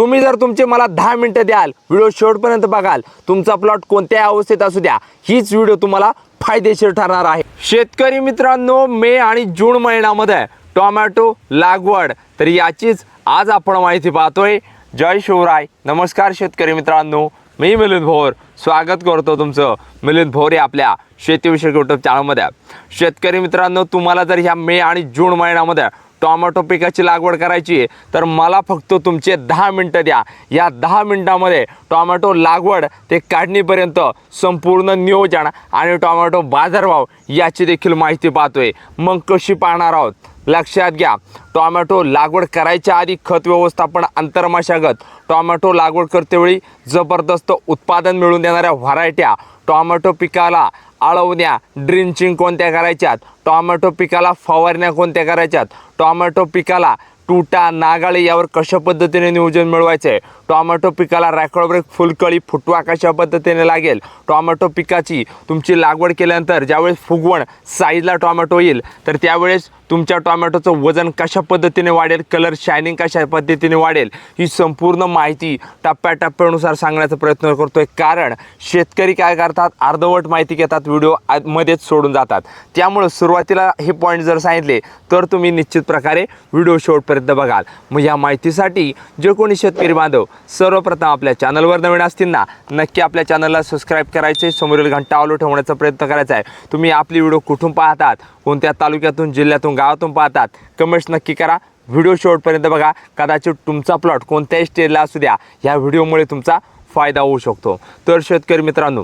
तुम्ही जर तुमचे मला दहा मिनटं द्याल व्हिडिओ शेवटपर्यंत बघाल तुमचा प्लॉट कोणत्याही अवस्थेत असू द्या हीच व्हिडिओ तुम्हाला फायदेशीर ठरणार आहे. शेतकरी मित्रांनो मे आणि जून महिन्यामध्ये टोमॅटो लागवड. तर याचीच आज आपण माहिती पाहतोय. जय शिवराय. नमस्कार शेतकरी मित्रांनो. मी मिलिंद भोर. स्वागत करतो तुमचं. मिलिंद भोर या आपल्या शेतीविषयक युट्यूब चॅनलमध्ये शेतकरी मित्रांनो तुम्हाला जर ह्या मे आणि जून महिन्यामध्ये टोमॅटो पिकाची लागवड करायची आहे तर मला फक्त तुमचे दहा मिनटं द्या. या दहा मिनटामध्ये टोमॅटो लागवड ते काढणीपर्यंत संपूर्ण नियोजन आणि टोमॅटो बाजारभाव याची देखील माहिती पाहतोय. मग कशी पाहणार आहोत? लक्षात घ्या. टोमॅटो लागवड करायच्या आधी खत व्यवस्थापन आंतरमशागत टोमॅटो लागवड करतेवेळी जबरदस्त उत्पादन मिळवून देणाऱ्या व्हरायट्या टोमॅटो पिकाला आळवण्या ड्रिंचिंग कोणत्या करायच्यात? टोमॅटो पिकाला फवारण्या कोणत्या करायच्यात? टोमॅटो पिकाला तुटा नागाळी यावर कशा पद्धतीने नियोजन मिळवायचं आहे टोमॅटो पिकाला रॅकॉर्ड ब्रेक फुलकळी फुटवा कशा पद्धतीने लागेल? टोमॅटो पिकाची तुमची लागवड केल्यानंतर ज्यावेळेस फुगवण साईजला टोमॅटो येईल तर त्यावेळेस तुमच्या टोमॅटोचं वजन कशा पद्धतीने वाढेल? कलर शायनिंग कशा पद्धतीने वाढेल? ही संपूर्ण माहिती टप्प्याटप्प्यानुसार सांगण्याचा प्रयत्न करतोय. कारण शेतकरी काय करतात? अर्धवट माहिती घेतात व्हिडिओ मध्येच सोडून जातात. त्यामुळं सुरुवातीला हे पॉईंट जर सांगितले तर तुम्ही निश्चित प्रकारे व्हिडिओ शेवटपर्यंत बघाल. मग या माहितीसाठी जे कोणी शेतकरी बांधव सर्वप्रथम आपल्या चॅनलवर नवीन असतील ना नक्की आपल्या चॅनलला सबस्क्राईब करायचे. समोरील घंटा आलो ठेवण्याचा प्रयत्न करायचा आहे. तुम्ही आपली व्हिडिओ कुठून पाहतात कोणत्या तालुक्यातून जिल्ह्यातून गावातून पाहतात कमेंट्स नक्की करा. व्हिडिओ शेवटपर्यंत बघा. कदाचित तुमचा प्लॉट कोणत्याही स्टेजला असू द्या ह्या व्हिडिओमुळे तुमचा फायदा होऊ शकतो. तर शेतकरी मित्रांनो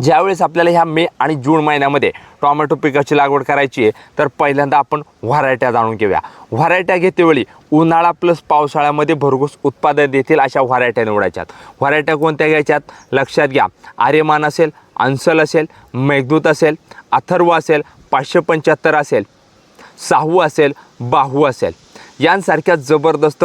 ज्यावेळेस आपल्याला ह्या मे आणि जून महिन्यामध्ये टोमॅटो पिकाची लागवड करायची आहे तर पहिल्यांदा आपण व्हरायट्या जाणून घेऊया. व्हरायट्या घेतेवेळी उन्हाळा प्लस पावसाळ्यामध्ये भरघोस उत्पादन देतील अशा व्हरायट्या निवडायच्यात. व्हरायट्या कोणत्या घ्यायच्यात? लक्षात घ्या. आर्यमान असेल अंसल असेल मेघदूत असेल अथर्व असेल पाचशे पंच्याहत्तर असेल साहू असेल बाहू असेल. यांसारख्या जबरदस्त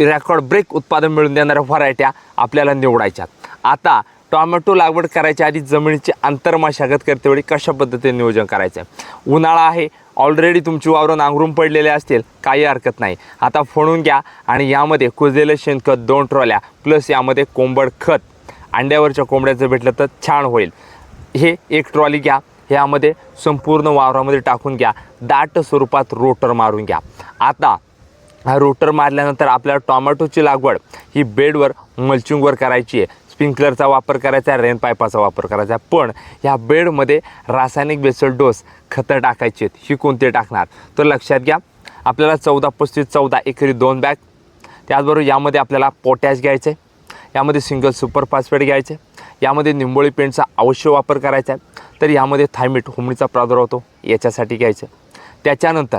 रेकॉर्ड ब्रेक उत्पादन मिळून देणाऱ्या व्हरायट्या आपल्याला निवडायच्यात. आता टोमॅटो लागवड करायच्या आधी जमिनीची आंतरमशागत करतेवेळी कशा पद्धतीने नियोजन करायचं आहे? उन्हाळा आहे ऑलरेडी तुमची वावरं नांगरून पडलेले असतील काही हरकत नाही. आता फोडून घ्या आणि यामध्ये कुजलेलं शेणखत दोन ट्रॉल्या प्लस यामध्ये कोंबड खत. अंड्यावरच्या कोंबड्याचं भेटलं तर छान होईल. हे एक ट्रॉली घ्या ह्यामध्ये संपूर्ण वावरामध्ये टाकून घ्या. दाट स्वरूपात रोटर मारून घ्या. आता हा रोटर मारल्यानंतर आपल्याला टॉमॅटोची लागवड ही बेडवर मल्चिंगवर करायची आहे. स्प्रिंकलरचा वापर करायचा आहे रेन पायपाचा वापर करायचा. आहे पण ह्या बेडमध्ये रासायनिक बेसल डोस खतं टाकायची आहेत. ही कोणते टाकणार? तर लक्षात घ्या आपल्याला चौदा पस्तीस चौदा एकरी दोन बॅग. त्याचबरोबर यामध्ये आपल्याला पोटॅश घ्यायचं आहे यामध्ये सिंगल सुपर फॉस्फेट घ्यायचे. यामध्ये निंबोळी पेंटचा अवश्य वापर करायचा आहे. तर यामध्ये थायमिट हुमणीचा प्रादुर्भाव होतो याच्यासाठी घ्यायचं. त्याच्यानंतर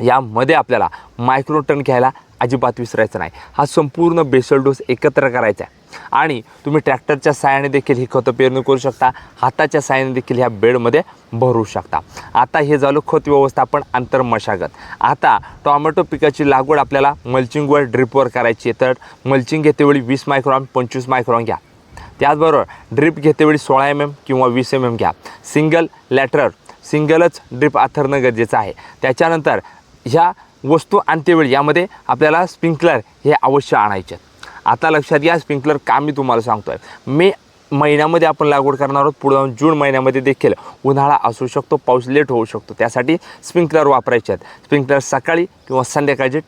यामध्ये आपल्याला मायक्रोटन घ्यायला अजिबात विसरायचं नाही. हा संपूर्ण बेसल डोस एकत्र करायचा आहे. आणि तुम्ही ट्रॅक्टरच्या साहाय्याने देखील ही खतं पेरणी करू शकता. हाताच्या साहाय्याने देखील ह्या बेडमध्ये भरू शकता. आता हे झालं खत व्यवस्थापन आंतरमशागत आता टोमॅटो पिकाची लागवड आपल्याला मल्चिंगवर ड्रिपवर करायची आहे. तर मल्चिंग घेतेवेळी वीस मायक्रॉन पंचवीस मायक्रॉन घ्या. त्याचबरोबर ड्रिप घेतेवेळी सोळा एम एम किंवा वीस एम एम घ्या. सिंगल लॅटरर सिंगलच ड्रिप आथरणं गरजेचं आहे. त्याच्यानंतर ह्या वस्तू आणतेवेळी यामध्ये आपल्याला स्प्रिंकलर हे अवश्य आणायचे आहेत. आता लक्षात घ्या स्प्रिंकलर का मी तुम्हाला सांगतो आहे मे महिन्यामध्ये आपण लागवड करणार आहोत पुढे जाऊन जून महिन्यामध्ये देखील उन्हाळा असू शकतो पाऊस लेट होऊ शकतो. त्यासाठी स्प्रिंकलर वापरायचे आहेत. स्प्रिंकलर सकाळी किंवा संध्याकाळचे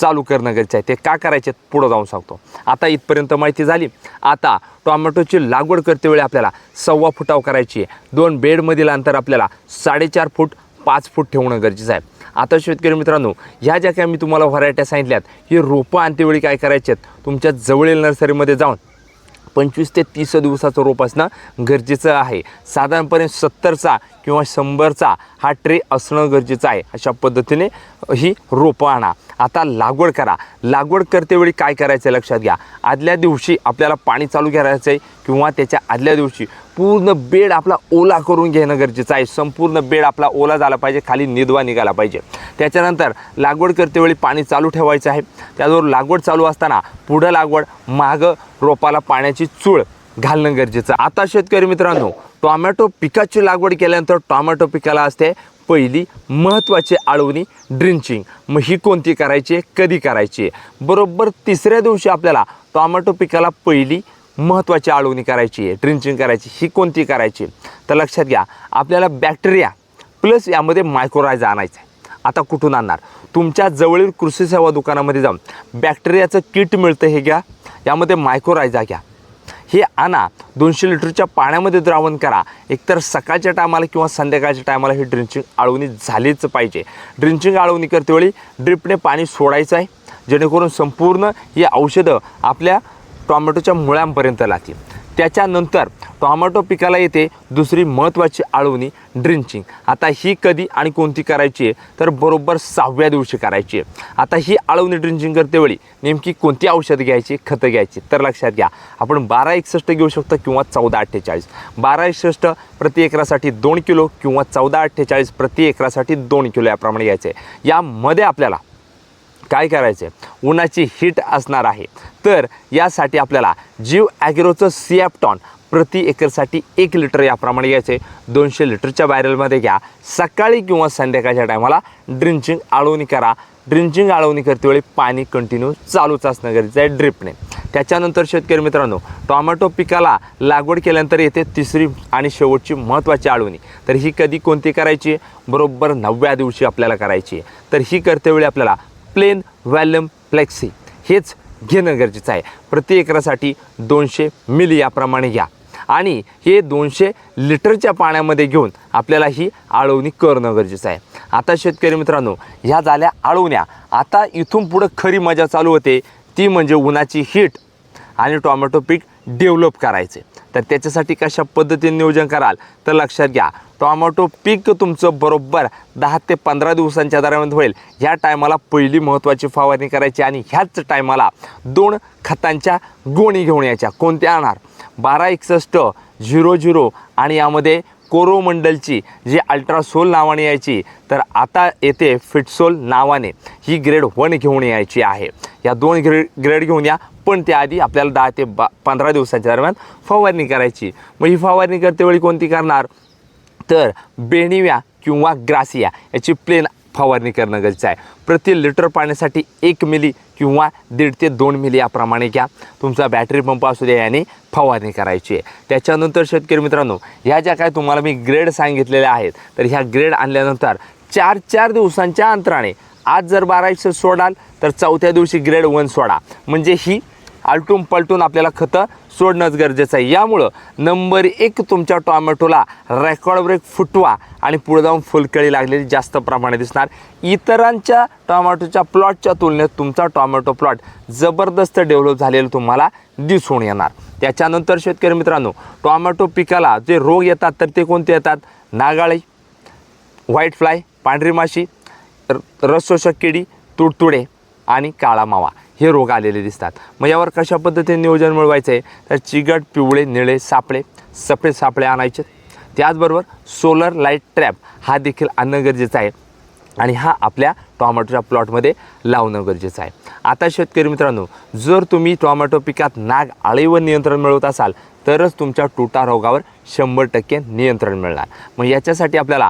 चालू करणं गरजेचं आहे. ते का करायचे आहेत पुढं जाऊन सांगतो. आता इथपर्यंत माहिती झाली. आता टोमॅटोची लागवड करतेवेळी आपल्याला सव्वा फुटाव करायची आहे. दोन बेडमधील अंतर आपल्याला साडेचार फूट पाच फूट ठेवणं गरजेचं आहे. आता शेतकरी मित्रांनो ह्या ज्या काही मी तुम्हाला व्हरायट्या सांगितल्यात हे रोपं आणतेवेळी काय करायचे आहेत तुमच्या जवळील नर्सरीमध्ये जाऊन पंचवीस ते तीस दिवसाचं रोप असणं गरजेचं आहे. साधारणपणे सत्तरचा किंवा शंभरचा हा ट्रे असणं गरजेचं आहे. अशा पद्धतीने ही रोपं आणा. आता लागवड करा. लागवड करतेवेळी काय करायचं आहे लक्षात घ्या. आदल्या दिवशी आपल्याला पाणी चालू करायचं आहे किंवा त्याच्या आदल्या दिवशी पूर्ण बेड आपला ओला करून घेणं गरजेचं आहे. संपूर्ण बेड आपला ओला झाला पाहिजे खाली निदवा निघाला पाहिजे. त्याच्यानंतर लागवड करतेवेळी पाणी चालू ठेवायचं आहे. त्याचबरोबर लागवड चालू असताना पुढं लागवड मागं रोपाला पाण्याची चूळ घालणं गरजेचं. आता शेतकरी मित्रांनो टोमॅटो पिकाची लागवड केल्यानंतर टोमॅटो पिकाला असते पहिली महत्त्वाची आळवणी ड्रिंचिंग. मग ही कोणती करायची आहे? कधी करायची आहे? बरोबर तिसऱ्या दिवशी आपल्याला टोमॅटो पिकाला पहिली महत्त्वाची आळवणी करायची आहे. ड्रिंचिंग करायची ही कोणती करायची तर लक्षात घ्या आपल्याला बॅक्टेरिया प्लस यामध्ये मायक्रोरायझा आणायचं आहे. आता कुठून आणणार? तुमच्या जवळील कृषी सेवा दुकानामध्ये जाऊन बॅक्टेरियाचं किट मिळतं हे घ्या. यामध्ये मायक्रोरायझा घ्या. हे आणा. दोनशे लिटरच्या पाण्यामध्ये द्रावण करा. एकतर सकाळच्या टायमाला किंवा संध्याकाळच्या टायमाला ही ड्रिंचिंग आळवणी झालीच पाहिजे. ड्रिंचिंग आळवणी करतेवेळी ड्रिपने पाणी सोडायचं आहे जेणेकरून संपूर्ण ही औषधं आपल्या टॉमॅटोच्या मुळ्यांपर्यंत लागतील. त्याच्यानंतर टॉमॅटो पिकाला येते दुसरी महत्त्वाची आळवणी ड्रिंचिंग. आता ही कधी आणि कोणती करायची आहे? तर बरोबर सहाव्या दिवशी करायची आहे. आता ही आळवणी ड्रिंचिंग करतेवेळी नेमकी कोणती औषध घ्यायची खतं घ्यायची? तर लक्षात घ्या आपण बारा एकसष्ट घेऊ शकतो किंवा चौदा अठ्ठेचाळीस. बारा एकसष्ट प्रति एकरासाठी दोन किलो किंवा चौदा अठ्ठेचाळीस प्रति एकरासाठी दोन किलो याप्रमाणे घ्यायचं. आहे यामध्ये आपल्याला काय करायचं आहे उन्हाची हीट असणार आहे. तर यासाठी आपल्याला जीव ॲग्रोचं सिॲपटॉन प्रति एकरसाठी एक लिटर याप्रमाणे घ्यायचं. आहे दोनशे लिटरच्या बॅरलमध्ये घ्या. सकाळी किंवा संध्याकाळच्या टायमाला ड्रिंचिंग आळवणी करा. ड्रिंचिंग आळवणी करतेवेळी पाणी कंटिन्यू चालूच असणं गरजेचं आहे ड्रिपने त्याच्यानंतर शेतकरी मित्रांनो टोमॅटो पिकाला लागवड केल्यानंतर येते तिसरी आणि शेवटची महत्त्वाची आळवणी. तर ही कधी कोणती करायची? आहे बरोबर नवव्या दिवशी आपल्याला करायची. आहे तर ही करतेवेळी आपल्याला प्लेन व्हॅल्युम फ्लेक्सी. हेच घेणं गरजेचं आहे. प्रति एकरासाठी दोनशे मिली याप्रमाणे घ्या. आणि हे दोनशे लिटरच्या पाण्यामध्ये घेऊन आपल्याला ही आळवणी करणं गरजेचं आहे. आता शेतकरी मित्रांनो ह्या झाल्या आळवण्या. आता इथून पुढं खरी मजा चालू होते. ती म्हणजे उन्हाची हीट आणि टोमॅटो पीक डेव्हलप करायचे. तर त्याच्यासाठी कशा पद्धतीने नियोजन कराल तर लक्षात घ्या. टॉमॅटो पीक तुमचं बरोबर दहा ते पंधरा दिवसांच्या दरम्यान होईल. ह्या टायमाला पहिली महत्त्वाची फवारणी करायची आणि ह्याच टायमाला दोन खतांच्या गोणी घेऊन यायच्या. कोणत्या? आणणार. बारा एकसष्ट झिरो झिरो आणि यामध्ये कोरोमंडलची जी अल्ट्रासोल नावाने यायची तर आता येते फिटसोल नावाने ही ग्रेड वन घेऊन यायची आहे. या दोन ग्रेड ग्रेड घेऊन या पण त्याआधी आपल्याला दहा ते बा पंधरा दिवसांच्या दरम्यान फवारणी करायची. मग ही फवारणी करतेवेळी कोणती करणार? तर बेणिव्या किंवा ग्रासिया याची प्लेन फवारणी करणं गरजेचं आहे. प्रति लिटर पाण्यासाठी एक मिली किंवा दीड ते दोन मिली याप्रमाणे घ्या. तुमचा बॅटरी पंप असू द्या याने फवारणी करायची आहे. त्याच्यानंतर शेतकरी मित्रांनो ह्या ज्या काय तुम्हाला मी ग्रेड सांगितलेल्या आहेत तर ह्या ग्रेड आणल्यानंतर चार चार दिवसांच्या अंतराने आज जर बाराशे सोडाल तर चौथ्या दिवशी ग्रेड वन सोडा. म्हणजे ही आलटून पलटून आपल्याला खतं सोडणंच गरजेचं आहे. यामुळं नंबर एक तुमच्या टॉमॅटोला रेकॉर्ड ब्रेक फुटवा आणि पुढे जाऊन फुलकळी लागलेली जास्त प्रमाणात दिसणार. इतरांच्या टॉमॅटोच्या प्लॉटच्या तुलनेत तुमचा टॉमॅटो प्लॉट जबरदस्त डेव्हलप झालेला तुम्हाला दिसून येणार. त्याच्यानंतर शेतकरी मित्रांनो टॉमॅटो पिकाला जे रोग येतात तर ते कोणते येतात? नागाळी व्हाईट फ्लाय पांढरी माशी र- रसशोषक किडी तुडतुडे आणि काळा मावा. हे रोग आलेले दिसतात. मग यावर कशा पद्धतीने नियोजन मिळवायचं आहे तर चिगट पिवळे निळे सापळे सफेद सापळे आणायचे. त्याचबरोबर सोलर लाइट ट्रॅप हा देखील आणणं गरजेचं आहे. आणि हा आपल्या टॉमॅटोच्या प्लॉटमध्ये लावणं गरजेचं आहे. आता शेतकरी मित्रांनो जर तुम्ही टॉमॅटो पिकात नाग आळीवर नियंत्रण मिळवत असाल तरच तुमच्या टुटा रोगावर शंभर टक्के नियंत्रण मिळणार. मग याच्यासाठी आपल्याला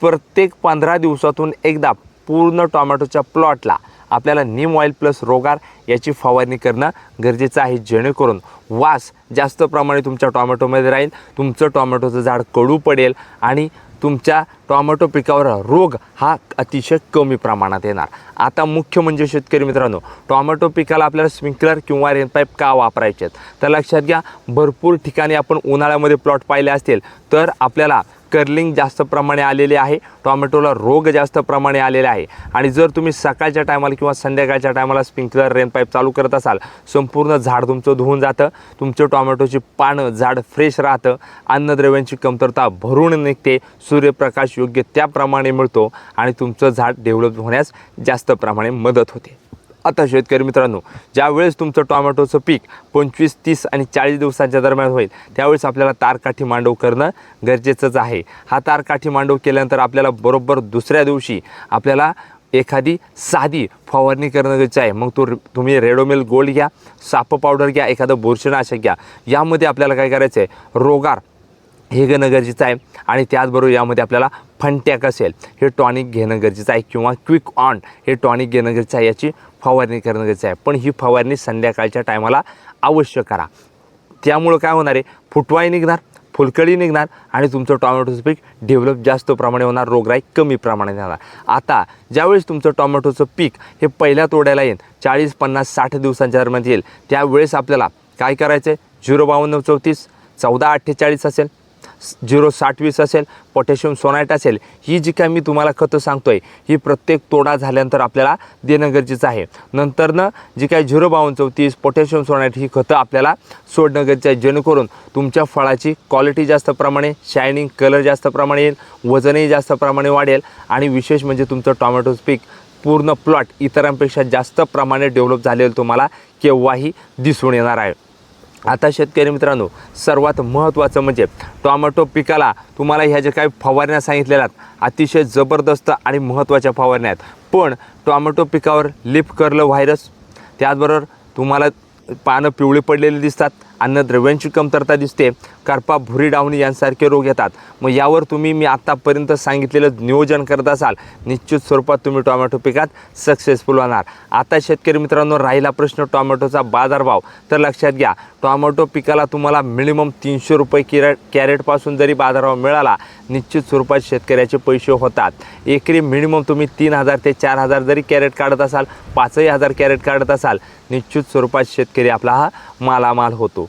प्रत्येक पंधरा दिवसातून एकदा पूर्ण टॉमॅटोच्या प्लॉटला आपल्याला नीम ऑइल प्लस रोगार याची फवारणी करणं गरजेचं आहे. जेणेकरून वास जास्त प्रमाणे तुमच्या टॉमॅटोमध्ये राहील तुमचं टॉमॅटोचं झाड कडू पडेल आणि तुमच्या टॉमॅटो पिकावर रोग हा अतिशय कमी प्रमाणात येणार. आता मुख्य म्हणजे शेतकरी मित्रांनो टॉमॅटो पिकाला आपल्याला स्प्रिंकलर किंवा रेनपाईप का वापरायचे आहेत तर लक्षात घ्या भरपूर ठिकाणी आपण उन्हाळ्यामध्ये प्लॉट पाहिले असतील तर आपल्याला कर्लिंग जास्त प्रमाणे आलेले आहे टॉमॅटोला रोग जास्त प्रमाणे आलेले आहे. आणि जर तुम्ही सकाळच्या टायमाला किंवा संध्याकाळच्या टायमाला स्प्रिंकलर रेन पाईप चालू करत असाल संपूर्ण झाड तुमचं धुवून जातं तुमचं टॉमॅटोची पानं झाड फ्रेश राहतं अन्नद्रव्यांची कमतरता भरून निघते सूर्यप्रकाश योग्य त्याप्रमाणे मिळतो आणि तुमचं झाड डेव्हलप होण्यास जास्त प्रमाणे मदत होते. आता शेतकरी मित्रांनो ज्यावेळेस तुमचं टोमॅटोचं पीक पंचवीस तीस आणि चाळीस दिवसांच्या दरम्यान होईल त्यावेळेस आपल्याला तारकाठी मांडव करणं गरजेचंच आहे. हा तारकाठी मांडव केल्यानंतर आपल्याला बरोबर दुसऱ्या दिवशी आपल्याला एखादी साधी फवारणी करणं गरजेचं आहे. मग तो तुम्ही रेडोमिल गोल्ड घ्या साप पावडर घ्या एखादं बुरशीनाशक घ्या. यामध्ये आपल्याला काय करायचं आहे रोगार हे घेणं गरजेचं आहे. आणि त्याचबरोबर यामध्ये आपल्याला फंटॅक असेल हे टॉनिक घेणं गरजेचं आहे किंवा क्विक ऑन हे टॉनिक घेणं गरजेचं आहे याची फवारणी करणं गरजेचं आहे. पण ही फवारणी संध्याकाळच्या टायमाला अवश्य करा. त्यामुळं काय होणार आहे? फुटवाई निघणार फुलकळी निघणार आणि तुमचं टॉमॅटोचं पीक डेव्हलप जास्त प्रमाणे होणार रोगराई कमी प्रमाणात येणार आता ज्यावेळेस तुमचं टॉमॅटोचं पीक हे पहिल्या तोड्याला येईल चाळीस पन्नास साठ दिवसांच्या दरम्यान येईल त्यावेळेस आपल्याला काय करायचं आहे झिरो बावन्न चौतीस चौदा अठ्ठेचाळीस असेल झिरो साठ वीस असेल पोटॅशियम सोनाईट असेल ही जी काय मी तुम्हाला खतं सांगतो आहे ही प्रत्येक तोडा झाल्यानंतर आपल्याला देणं गरजेचं आहे. नंतरनं जी काय झिरो बावन्न चौतीस पोटॅशियम सोनाईट ही खतं आपल्याला सोडणं गरजेचं आहे. जेणेकरून तुमच्या फळाची क्वालिटी जास्त प्रमाणे शायनिंग कलर जास्त प्रमाणे येईल वजनही जास्त प्रमाणे वाढेल आणि विशेष म्हणजे तुमचं टॉमॅटोचं पीक पूर्ण प्लॉट इतरांपेक्षा जास्त प्रमाणे डेव्हलप झालेलं तुम्हाला केव्हाही दिसून येणार आहे. आता शेतकरी मित्रांनो सर्वात महत्त्वाचं म्हणजे टोमॅटो पिकाला तुम्हाला ह्या ज्या काही फवारण्या सांगितलेल्या आहेत अतिशय जबरदस्त आणि महत्त्वाच्या फवारण्या आहेत. पण टोमॅटो पिकावर लिप करलं व्हायरस त्याचबरोबर तुम्हाला पानं पिवळी पडलेली दिसतात अन्नद्रव्यांची कमतरता दिसते. करपा भुरी डावणी यांसारखे रोग येतात. मग यावर तुम्ही मी आत्तापर्यंत सांगितलेलं नियोजन करत असाल निश्चित स्वरूपात तुम्ही टोमॅटो पिकात सक्सेसफुल होणार. आता शेतकरी मित्रांनो राहिला प्रश्न टोमॅटोचा बाजारभाव. तर लक्षात घ्या टोमॅटो पिकाला तुम्हाला मिनिमम तीनशे रुपये किरॅट कॅरेटपासून जरी बाजारभाव मिळाला निश्चित स्वरूपात शेतकऱ्याचे पैसे होतात. एकरी मिनिमम तुम्ही तीन हजार ते चार हजार जरी कॅरेट काढत असाल पाचही हजार कॅरेट काढत असाल निश्चित स्वरूपात शेतकरी आपला हा मालामाल होतो.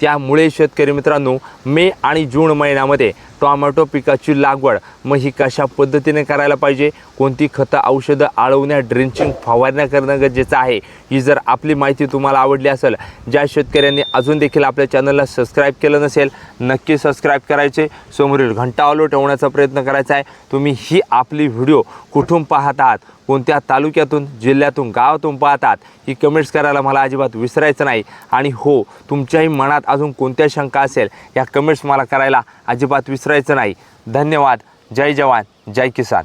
त्यामुळे शेतकरी मित्रांनो मे आणि जून महिन्यामध्ये टोमॅटो पिकाची लागवड मग ही कशा पद्धतीने करायला पाहिजे? कोणती खतं औषधं आळवण्या ड्रिंचिंग फवारण्या करणं गरजेचं आहे? ही जर आपली माहिती तुम्हाला आवडली असेल ज्या शेतकऱ्यांनी अजून देखील आपल्या चॅनलला सबस्क्राईब केलं नसेल नक्की सबस्क्राईब करायचे. समोरील घंटा आलो ठेवण्याचा प्रयत्न करायचा आहे. तुम्ही ही आपली व्हिडिओ कुठून पाहत आहात? कोणत्या तालुक्यातून जिल्ह्यातून गावातून पाहतात ही कमेंट्स करायला मला अजिबात विसरायचं नाही. आणि हो तुमच्याही मनात अजून कोणत्या शंका असेल या कमेंट्स मला करायला अजिबात विसरायचं नाही. धन्यवाद. जय जवान. जय किसान.